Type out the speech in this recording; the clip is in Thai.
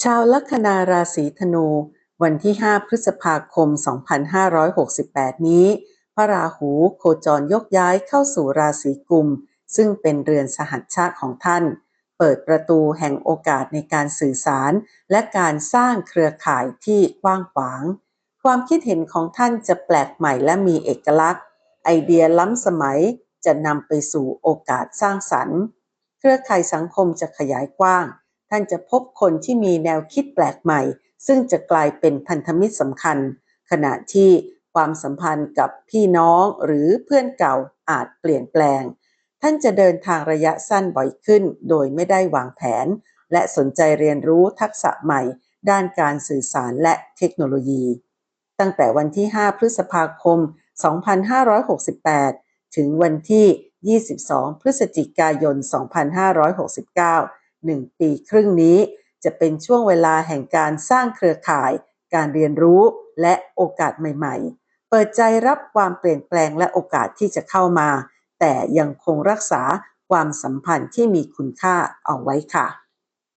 ชาวลัคนาราศีธนู วันที่ 5 พฤษภาคม 2568 นี้ พระราหูโคจรยกย้ายเข้าสู่ราศีกุม ซึ่งเป็นเรือนสหัชชะของท่าน เปิดประตูแห่งโอกาสในการสื่อสาร และการสร้างเครือข่ายที่กว้างขวาง ความคิดเห็นของท่านจะแปลกใหม่และมีเอกลักษณ์ ไอเดียล้ำสมัยจะนำไปสู่โอกาสสร้างสรรค์ เครือข่ายสังคมจะขยายกว้าง ท่านจะพบคนที่มีแนวคิดแปลกใหม่ ซึ่งจะกลายเป็นพันธมิตรสำคัญ ขณะที่ความสัมพันธ์กับพี่น้องหรือเพื่อนเก่าอาจเปลี่ยนแปลง ท่านจะเดินทางระยะสั้นบ่อยขึ้น โดยไม่ได้วางแผน และสนใจเรียนรู้ทักษะใหม่ ด้านการสื่อสารและเทคโนโลยี ตั้งแต่วันที่ 5 พฤษภาคม 2568 ถึงวันที่ 22 พฤศจิกายน 2569 หนึ่งปีครึ่งนี้ จะเป็นช่วงเวลาแห่งการสร้างเครือข่าย การเรียนรู้และโอกาสใหม่ๆ เปิดใจรับความเปลี่ยนแปลงและโอกาสที่จะเข้ามา แต่ยังคงรักษาความสัมพันธ์ที่มีคุณค่าเอาไว้ค่ะ